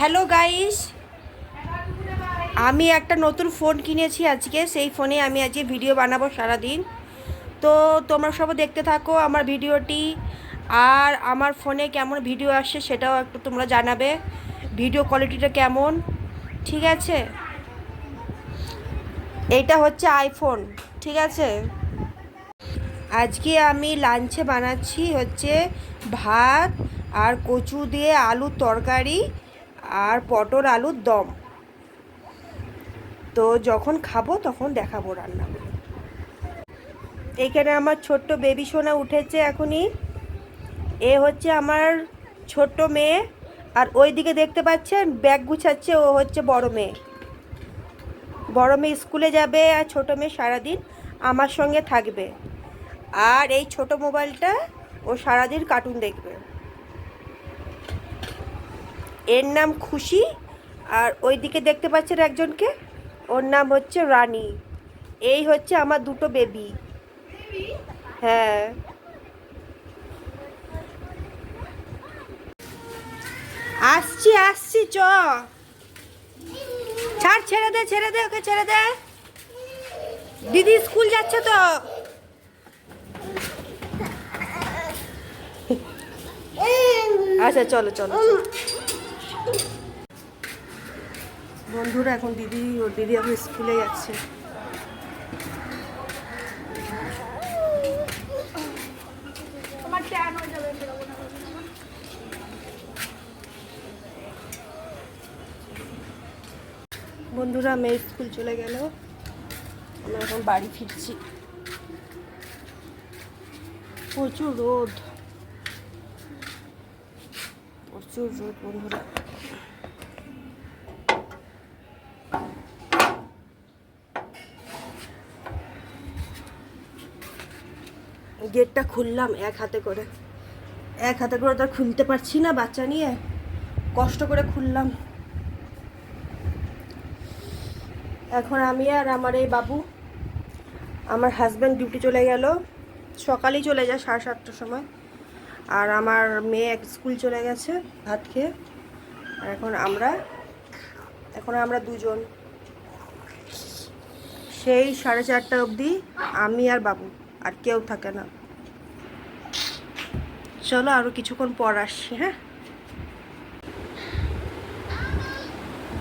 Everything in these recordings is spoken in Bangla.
হ্যালো গাইস আমি একটা নতুন ফোন কিনেছি আজকে। সেই ফোনে আমি আজকে ভিডিও বানাবো সারাদিন। তো তোমরা সব দেখতে থাকো আমার ভিডিওটি আর আমার ফোনে কেমন ভিডিও আসে সেটাও একটু তোমরা জানাবে। ভিডিও কোয়ালিটিটা কেমন? ঠিক আছে? এইটা হচ্ছে আইফোন ঠিক আছে? আজকে আমি লাঞ্চে বানাচ্ছি হচ্ছে ভাত আর কচু দিয়ে আলুর তরকারি। আর পটল আলুর দম। তো যখন খাব তখন দেখাবো রান্না। এইখানে আমার ছোট্ট বেবি সোনা উঠেছে এখনই। এ হচ্ছে আমার ছোট্ট মেয়ে। আর ওই দিকে দেখতে পাচ্ছেন ব্যাগ গুছাচ্ছে, ও হচ্ছে বড় মেয়ে। বড় মেয়ে স্কুলে যাবে আর ছোটো মেয়ে সারাদিন আমার সঙ্গে থাকবে। আর এই ছোট মোবাইলটা ও সারাদিন কার্টুন দেখবে। এর নাম খুশি আর ওই দিকে দেখতে পাচ্ছেন একজনকে, ওর নাম হচ্ছে রানী। এই হচ্ছে আমার দুটো বেবি হ্যাঁ। আসছি আসছি, চ। ছাড়, ছেড়ে দে ছেড়ে দে, ওকে ছেড়ে দে। দিদি, স্কুল যাচ্ছে তো। আচ্ছা চলো চলো। বন্ধুরা এখন দিদি ওর দিদি এখন স্কুলে যাচ্ছে। বন্ধুরা মেয়ে স্কুল চলে গেল। আমরা এখন বাড়ি ফিরছি। প্রচুর রোদ। প্রচুর রোদ বন্ধুরা। গেটটা খুললাম এক হাতে করে। এক হাতে করে তো খুলতে পারছি না বাচ্চা নিয়ে। কষ্ট করে খুললাম। এখন আমি আর আমার এই বাবু, আমার হাজব্যান্ড ডিউটি চলে গেল। সকালেই চলে যায় সাড়ে সাতটার সময়। আর আমার মেয়ে এক স্কুল চলে গেছে ভাত খেয়ে। আর এখন আমরা এখন আমরা দুজন। সেই সাড়ে চারটা অবধি আমি আর বাবু। আর কেউ থাকে না। চলো আরও কিছুক্ষণ পর আসছি হ্যাঁ?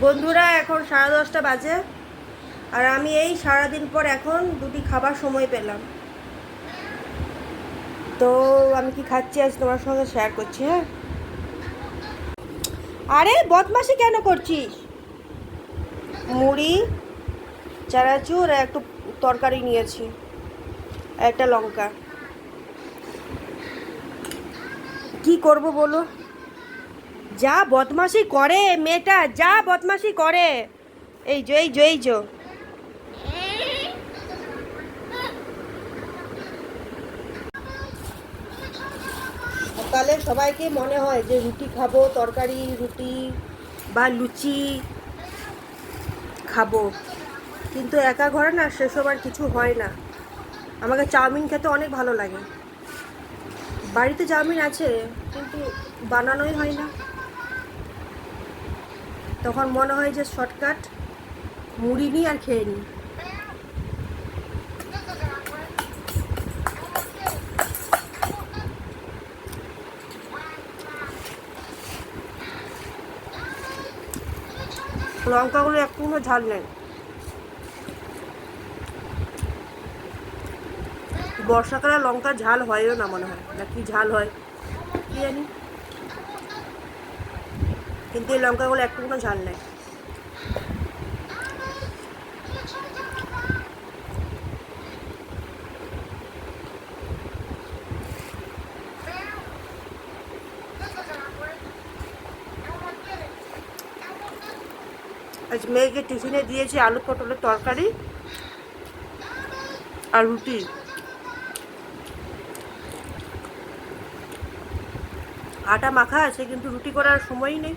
বন্ধুরা, এখন সাড়ে দশটা বাজে আর আমি এই সারাদিন পর এখন দুটি খাবার সময় পেলাম। তো আমি কি খাচ্ছি আজ তোমার সঙ্গে শেয়ার করছি হ্যাঁ? আরে বদমাসি কেন করছিস? মুড়ি, চানাচুর আর একটু তরকারি নিয়েছি। আর একটা লঙ্কা। কি করব বলো? যা বদমাসি করে মেয়েটা, যা বদমাসি করে। এই যে এই যে এই যে। সবাইকে মনে হয় যে রুটি খাব, তরকারি, রুটি বা লুচি খাব। কিন্তু একা ঘরে না, সেসব আর কিছু হয় না। আমাকে চাউমিন খেতে অনেক ভালো লাগে। বাড়িতে চাউমিন আছে, কিন্তু বানানোই হয় না। তখন মনে হয় যে শর্টকাট, মুড়ি নিই আর খেয়ে নিই। লঙ্কাগুলো একটুও ঝাল নেই। বর্ষাকালে লঙ্কা ঝাল হয়ও না মনে হয়। না কি ঝাল হয়, কি জানি। কিন্তু এই লঙ্কাগুলো একটু কোনো ঝাল নেই। আজ মেয়েকে টিফিনে দিয়েছি আলু পটলের তরকারি আর রুটি। আটা মাখা আছে, কিন্তু রুটি করার সময়ই নেই।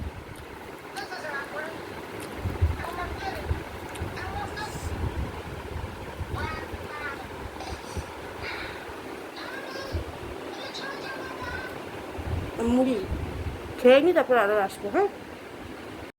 মুড়ি খেয়ে নি, তারপর আরও আসব হ্যাঁ?